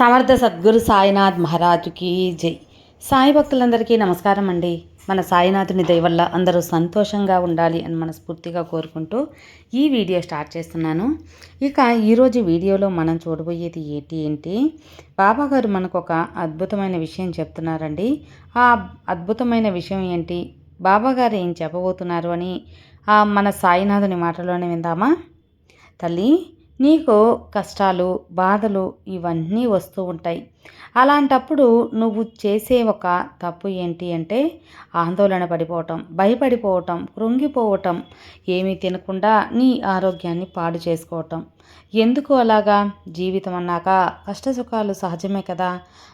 సమర్థ సద్గురు సాయినాథ్ మహారాజుకి జై. సాయి భక్తులందరికీ నమస్కారం అండి. మన సాయినాథుని దయవల్ల అందరూ సంతోషంగా ఉండాలి అని మనస్ఫూర్తిగా కోరుకుంటూ ఈ వీడియో స్టార్ట్ చేస్తున్నాను. ఇక ఈరోజు వీడియోలో మనం చూడబోయేది ఏంటి ఏంటి బాబా గారు మనకు ఒక అద్భుతమైన విషయం చెప్తున్నారండి. ఆ అద్భుతమైన విషయం ఏంటి? బాబా గారు ఏం చెప్పబోతున్నారు అని ఆ మన సాయినాథుని మాటలోనే విందామా? తల్లి నీకు కష్టాలు బాధలు ఇవన్నీ వస్తూ ఉంటాయి. అలాంటప్పుడు నువ్వు చేసే ఒక తప్పు ఏంటి అంటే ఆందోళన పడిపోవటం భయపడిపోవటం కృంగిపోవటం ఏమీ తినకుండా నీ ఆరోగ్యాన్ని పాడు చేసుకోవటం. ఎందుకు అలాగా? జీవితం అన్నాక కష్టసుఖాలు సహజమే కదా.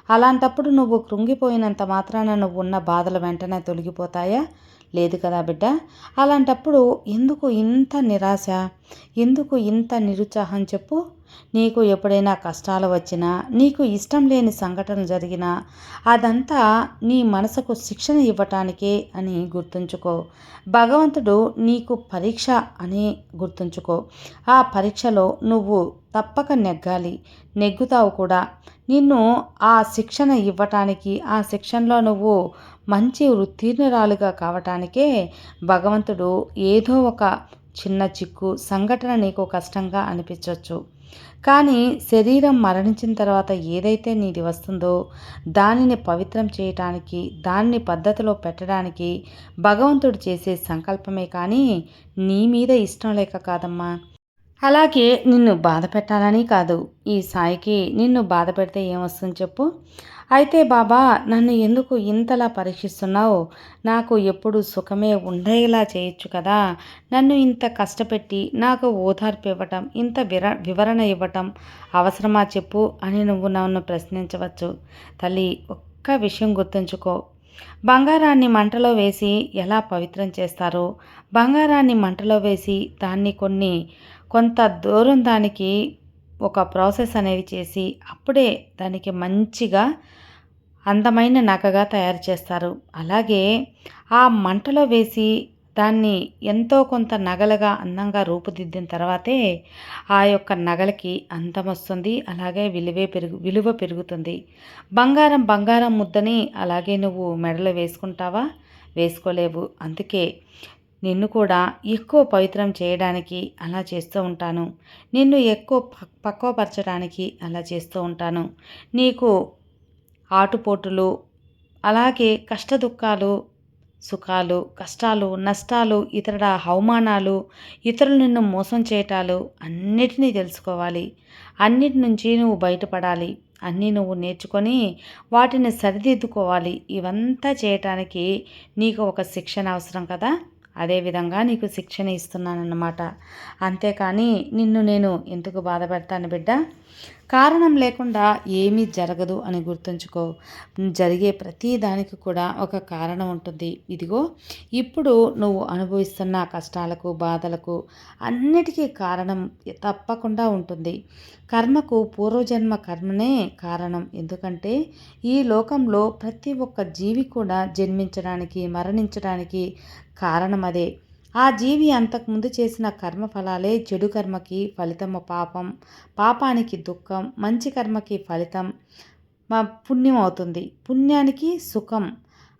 అలాంటప్పుడు నువ్వు కృంగిపోయినంత మాత్రాన నువ్వు ఉన్న బాధలు వెంటనే తొలగిపోతాయా? లేదు కదా బిడ్డ? అలాంటప్పుడు ఎందుకు ఇంత నిరాశ? ఎందుకు ఇంత నిరుత్సాహం చెప్పు? నీకు ఎప్పుడైనా కష్టాలు వచ్చినా నీకు ఇష్టం లేని సంఘటన జరిగినా అదంతా నీ మనసుకు శిక్షణ ఇవ్వటానికే అని గుర్తుంచుకో. భగవంతుడు నీకు పరీక్ష అని గుర్తుంచుకో. ఆ పరీక్షలో నువ్వు తప్పక నెగ్గాలి. నెగ్గుతావు కూడా. నిన్ను ఆ శిక్షణ ఇవ్వటానికి ఆ శిక్షణలో నువ్వు మంచి ఉత్తీర్ణురాలుగా కావటానికే భగవంతుడు ఏదో ఒక చిన్న చిక్కు సంఘటన నీకు కష్టంగా అనిపించవచ్చు కానీ శరీరం మరణించిన తర్వాత ఏదైతే నీది వస్తుందో దానిని పవిత్రం చేయటానికి దాన్ని పద్ధతిలో పెట్టడానికి భగవంతుడు చేసే సంకల్పమే కానీ నీ మీద ఇష్టం లేక కాదమ్మా. అలాగే నిన్ను బాధ పెట్టాలని కాదు. ఈ సాయికి నిన్ను బాధ పెడితే ఏమొస్తుంది చెప్పు. అయితే బాబా నన్ను ఎందుకు ఇంతలా పరీక్షిస్తున్నావు? నాకు ఎప్పుడు సుఖమే ఉండేలా చేయొచ్చు కదా. నన్ను ఇంత కష్టపెట్టి నాకు ఓదార్పు ఇవ్వటం ఇంత విర వివరణ ఇవ్వటం అవసరమా చెప్పు అని నువ్వు నన్ను ప్రశ్నించవచ్చు. తల్లి ఒక్క విషయం గుర్తుంచుకో. బంగారాన్ని మంటలో వేసి ఎలా పవిత్రం చేస్తారో? బంగారాన్ని మంటలో వేసి దాన్ని కొన్ని కొంత దూరం దానికి ఒక ప్రాసెస్ అనేది చేసి అప్పుడే దానికి మంచిగా అందమైన నగగా తయారు చేస్తారు. అలాగే ఆ మంటలో వేసి దాన్ని ఎంతో కొంత నగలుగా అందంగా రూపుదిద్దిన తర్వాతే ఆ యొక్క నగలకి అందం వస్తుంది. అలాగే విలువే పెరుగు విలువ పెరుగుతుంది. బంగారం బంగారం ముద్దని అలాగే నువ్వు మెడలో వేసుకుంటావా? వేసుకోలేవు. అందుకే నిన్ను కూడా ఎక్కువ పవిత్రం చేయడానికి అలా చేస్తూ ఉంటాను. నిన్ను ఎక్కువ పక్వపరచడానికి అలా చేస్తూ ఉంటాను. నీకు ఆటుపోటులు అలాగే కష్టదుఖాలు సుఖాలు కష్టాలు నష్టాలు ఇతరుల అవమానాలు ఇతరులు నిన్ను మోసం చేయటాలు అన్నిటినీ తెలుసుకోవాలి. అన్నిటి నుంచి నువ్వు బయటపడాలి. అన్నీ నువ్వు నేర్చుకొని వాటిని సరిదిద్దుకోవాలి. ఇవంతా చేయటానికి నీకు ఒక శిక్షణ అవసరం కదా? అదేవిధంగా నీకు శిక్షణ ఇస్తున్నానన్నమాట. అంతేకాని నిన్ను నేను ఎందుకు బాధ పెడతాను బిడ్డ? కారణం లేకుండా ఏమీ జరగదు అని గుర్తుంచుకో. జరిగే ప్రతి దానికి కూడా ఒక కారణం ఉంటుంది. ఇదిగో ఇప్పుడు నువ్వు అనుభవిస్తున్న కష్టాలకు బాధలకు అన్నిటికీ కారణం తప్పకుండా ఉంటుంది. కర్మకు పూర్వజన్మ కర్మనే కారణం. ఎందుకంటే ఈ లోకంలో ప్రతి ఒక్క జీవి కూడా జన్మించడానికి మరణించడానికి కారణం అదే. ఆ జీవి అంతకుముందు చేసిన కర్మఫలాలే చెడు కర్మకి ఫలితము పాపం. పాపానికి దుఃఖం మంచి కర్మకి ఫలితం పుణ్యం అవుతుంది. పుణ్యానికి సుఖం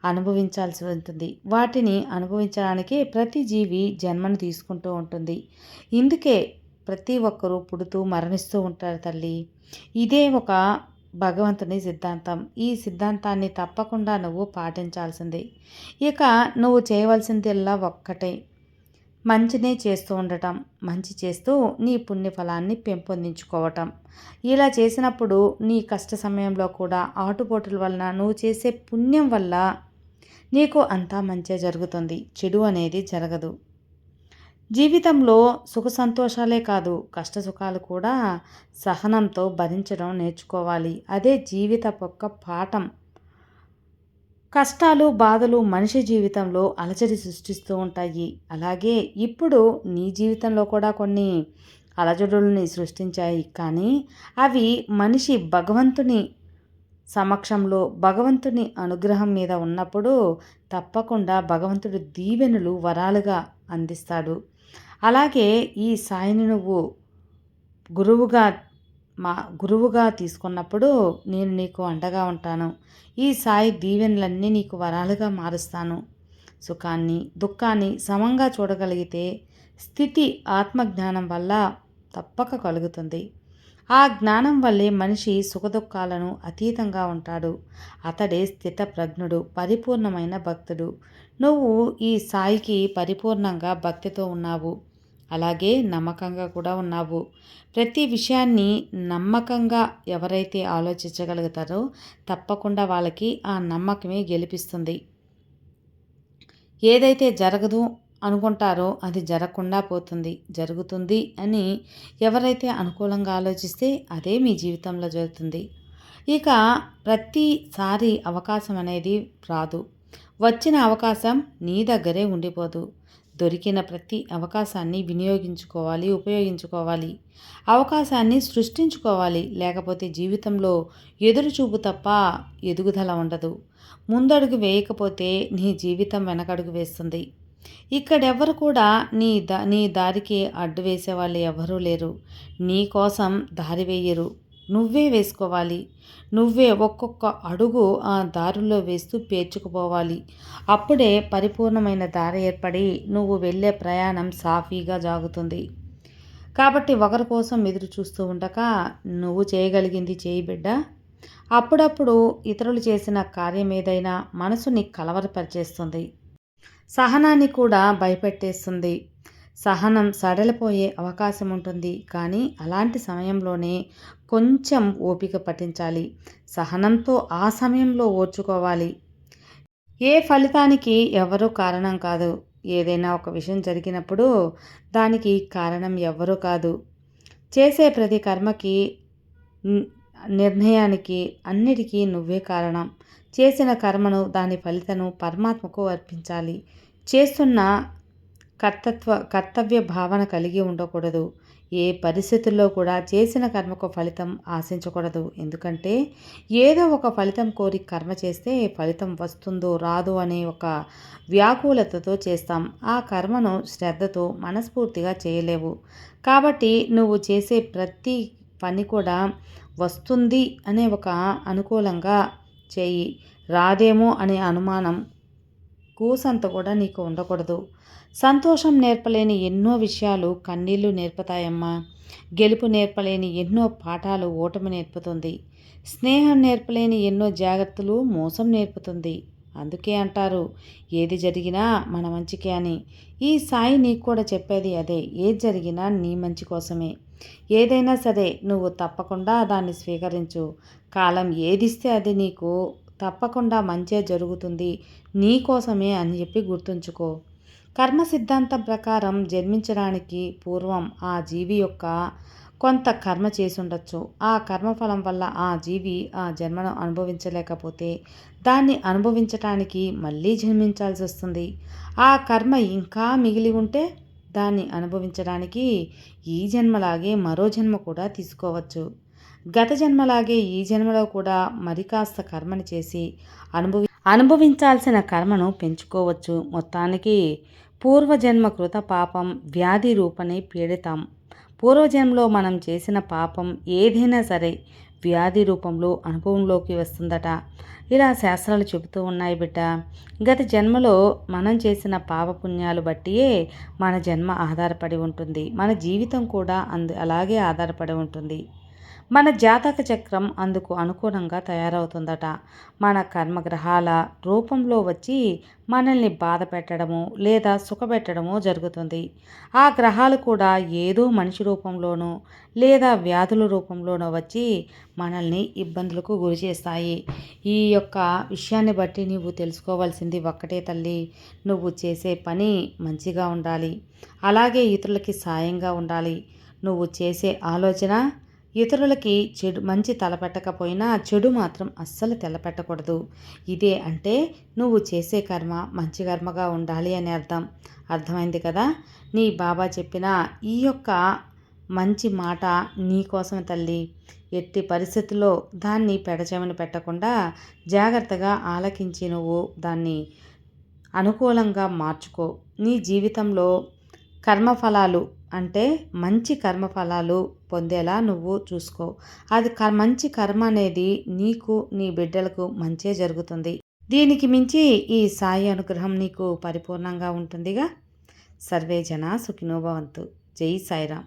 అనుభవించాల్సి ఉంటుంది. వాటిని అనుభవించడానికే ప్రతి జీవి జన్మను తీసుకుంటూ ఉంటుంది. ఇందుకే ప్రతి ఒక్కరూ పుడుతూ మరణిస్తూ ఉంటారు తల్లి. ఇదే ఒక భగవంతుని సిద్ధాంతం. ఈ సిద్ధాంతాన్ని తప్పకుండా నువ్వు పాటించాల్సిందే. ఇక నువ్వు చేయవలసిందల్లా ఒక్కటే. మంచినే చేస్తూ ఉండటం మంచి చేస్తూ నీ పుణ్యఫలాన్ని పెంపొందించుకోవటం. ఇలా చేసినప్పుడు నీ కష్ట సమయంలో కూడా ఆటుపోటుల వలన నువ్వు చేసే పుణ్యం వల్ల నీకు అంతా మంచిగా జరుగుతుంది. చెడు అనేది జరగదు. జీవితంలో సుఖ సంతోషాలే కాదు కష్ట సుఖాలు కూడా సహనంతో భరించడం నేర్చుకోవాలి. అదే జీవిత ఒక్క పాఠం. కష్టాలు బాధలు మనిషి జీవితంలో అలజడి సృష్టిస్తూ ఉంటాయి. అలాగే ఇప్పుడు నీ జీవితంలో కూడా కొన్ని అలజడుల్ని సృష్టించాయి. కానీ అవి మనిషి భగవంతుని సమక్షంలో భగవంతుని అనుగ్రహం మీద ఉన్నప్పుడు తప్పకుండా భగవంతుడు దీవెనలు వరాలుగా అందిస్తాడు. అలాగే ఈ సాయిని నువ్వు గురువుగా మా గురువుగా తీసుకున్నప్పుడు నేను నీకు అండగా ఉంటాను. ఈ సాయి దీవెనలన్నీ నీకు వరాలుగా మారుస్తాను. సుఖాన్ని దుఃఖాన్ని సమంగా చూడగలిగితే స్థితి ఆత్మజ్ఞానం వల్ల తప్పక కలుగుతుంది. ఆ జ్ఞానం వల్లే మనిషి సుఖదుఖాలను అతీతంగా ఉంటాడు. అతడే స్థితప్రజ్ఞుడు పరిపూర్ణమైన భక్తుడు. నువ్వు ఈ సాయికి పరిపూర్ణంగా భక్తితో ఉన్నావు. అలాగే నమ్మకంగా కూడా ఉన్నావు. ప్రతి విషయాన్ని నమ్మకంగా ఎవరైతే ఆలోచించగలుగుతారో తప్పకుండా వాళ్ళకి ఆ నమ్మకమే గెలిపిస్తుంది. ఏదైతే జరగదు అనుకుంటారో అది జరగకుండా పోతుంది. జరుగుతుంది అని ఎవరైతే అనుకూలంగా ఆలోచిస్తే అదే మీ జీవితంలో జరుగుతుంది. ఇక ప్రతిసారి అవకాశం అనేది రాదు. వచ్చిన అవకాశం నీ దగ్గరే ఉండిపోదు. దొరికిన ప్రతి అవకాశాన్ని వినియోగించుకోవాలి ఉపయోగించుకోవాలి. అవకాశాన్ని సృష్టించుకోవాలి. లేకపోతే జీవితంలో ఎదురుచూపు తప్ప ఎదుగుదల ఉండదు. ముందడుగు వేయకపోతే నీ జీవితం వెనకడుగు వేస్తుంది. ఇక్కడెవ్వరు కూడా నీ దా నీ దారికి అడ్డు వేసే వాళ్ళు ఎవరూ లేరు. నీ కోసం దారి వేయరు. నువ్వే వేసుకోవాలి. నువ్వే ఒక్కొక్క అడుగు ఆ దారుల్లో వేస్తూ పేర్చుకుపోవాలి. అప్పుడే పరిపూర్ణమైన దారి ఏర్పడి నువ్వు వెళ్ళే ప్రయాణం సాఫీగా జాగుతుంది. కాబట్టి ఒకరి కోసం ఎదురు చూస్తూ ఉండక నువ్వు చేయగలిగింది చేయి బిడ్డ. అప్పుడప్పుడు ఇతరులు చేసిన కార్యం ఏదైనా మనసుని కలవరపరిచేస్తుంది. సహనాన్ని కూడా భయపెట్టేస్తుంది. సహనం సడలిపోయే అవకాశం ఉంటుంది. కానీ అలాంటి సమయంలోనే కొంచెం ఓపిక పట్టించాలి. సహనంతో ఆ సమయంలో ఓర్చుకోవాలి. ఏ ఫలితానికి ఎవరూ కారణం కాదు. ఏదైనా ఒక విషయం జరిగినప్పుడు దానికి కారణం ఎవ్వరూ కాదు. చేసే ప్రతి కర్మకి నిర్ణయానికి అన్నిటికీ నువ్వే కారణం. చేసిన కర్మను దాని ఫలితను పరమాత్మకు అర్పించాలి. చేస్తున్న కర్తత్వ కర్తవ్య భావన కలిగి ఉండకూడదు. ఏ పరిస్థితుల్లో కూడా చేసిన కర్మకు ఫలితం ఆశించకూడదు. ఎందుకంటే ఏదో ఒక ఫలితం కోరి కర్మ చేస్తే ఫలితం వస్తుందో రాదో అనే ఒక వ్యాకులతతో చేస్తాం. ఆ కర్మను శ్రద్ధతో మనస్ఫూర్తిగా చేయలేవు. కాబట్టి నువ్వు చేసే ప్రతి పని కూడా వస్తుంది అనే ఒక అనుకూలంగా చేయి. రాదేమో అనే అనుమానం కూసంత కూడా నీకు ఉండకూడదు. సంతోషం నేర్పలేని ఎన్నో విషయాలు కన్నీళ్ళు నేర్పుతాయమ్మా. గెలుపు నేర్పలేని ఎన్నో పాఠాలు ఓటమి నేర్పుతుంది. స్నేహం నేర్పలేని ఎన్నో జాగ్రత్తలు మోసం నేర్పుతుంది. అందుకే అంటారు ఏది జరిగినా మన మంచికే అని. ఈ సాయి నీకు కూడా చెప్పేది అదే ఏది జరిగినా నీ మంచి కోసమే. ఏదైనా సరే నువ్వు తప్పకుండా దాన్ని స్వీకరించు. కాలం ఏదిస్తే అది నీకు తప్పకుండా మంచే జరుగుతుంది నీ కోసమే అని చెప్పి గుర్తుంచుకో. కర్మ సిద్ధాంతం ప్రకారం జన్మించడానికి పూర్వం ఆ జీవి యొక్క కొంత కర్మ చేసి ఉండొచ్చు ఆ కర్మఫలం వల్ల ఆ జీవి ఆ జన్మను అనుభవించలేకపోతే దాన్ని అనుభవించటానికి మళ్ళీ జన్మించాల్సి వస్తుంది. ఆ కర్మ ఇంకా మిగిలి ఉంటే దాన్ని అనుభవించడానికి ఈ జన్మలాగే మరో జన్మ కూడా తీసుకోవచ్చు. గత జన్మలాగే ఈ జన్మలో కూడా మరి కాస్త కర్మని చేసి అనుభవి అనుభవించాల్సిన కర్మను పెంచుకోవచ్చు. మొత్తానికి పూర్వజన్మ కృత పాపం వ్యాధి రూపనే పీడితాం. పూర్వజన్మలో మనం చేసిన పాపం ఏదైనా సరే వ్యాధి రూపంలో అనుభవంలోకి వస్తుందట. ఇలా శాస్త్రాలు చెబుతూ ఉన్నాయి బిడ్డ. గత జన్మలో మనం చేసిన పాపపుణ్యాలు బట్టియే మన జన్మ ఆధారపడి ఉంటుంది. మన జీవితం కూడా అందు అలాగే ఆధారపడి ఉంటుంది. మన జాతక చక్రం అందుకు అనుగుణంగా తయారవుతుందట. మన కర్మగ్రహాల రూపంలో వచ్చి మనల్ని బాధ పెట్టడము లేదా సుఖపెట్టడము జరుగుతుంది. ఆ గ్రహాలు కూడా ఏదో మనిషి రూపంలోనో లేదా వ్యాధుల రూపంలోనో వచ్చి మనల్ని ఇబ్బందులకు గురి చేస్తాయి. ఈ యొక్క విషయాన్ని బట్టి నువ్వు తెలుసుకోవాల్సింది ఒక్కటే తల్లి. నువ్వు చేసే పని మంచిగా ఉండాలి. అలాగే ఇతరులకి సాయంగా ఉండాలి. నువ్వు చేసే ఆలోచన ఇతరులకి చెడు మంచి తలపెట్టకపోయినా చెడు మాత్రం అస్సలు తెలపెట్టకూడదు ఇదే అంటే నువ్వు చేసే కర్మ మంచి కర్మగా ఉండాలి అని అర్థం. అర్థమైంది కదా? నీ బాబా చెప్పిన ఈ యొక్క మంచి మాట నీకోసం తల్లి. ఎట్టి పరిస్థితుల్లో దాన్ని పెడచెమని పెట్టకుండా జాగ్రత్తగా ఆలకించి నువ్వు దాన్ని అనుకూలంగా మార్చుకో. నీ జీవితంలో కర్మఫలాలు అంటే మంచి కర్మఫలాలు పొందేలా నువ్వు చూసుకో. అది క మంచి కర్మ అనేది నీకు నీ బిడ్డలకు మంచే జరుగుతుంది. దీనికి మించి ఈ సాయి అనుగ్రహం నీకు పరిపూర్ణంగా ఉంటుందిగా. సర్వే జన సుఖినోభవంతు జై సాయిరామ్.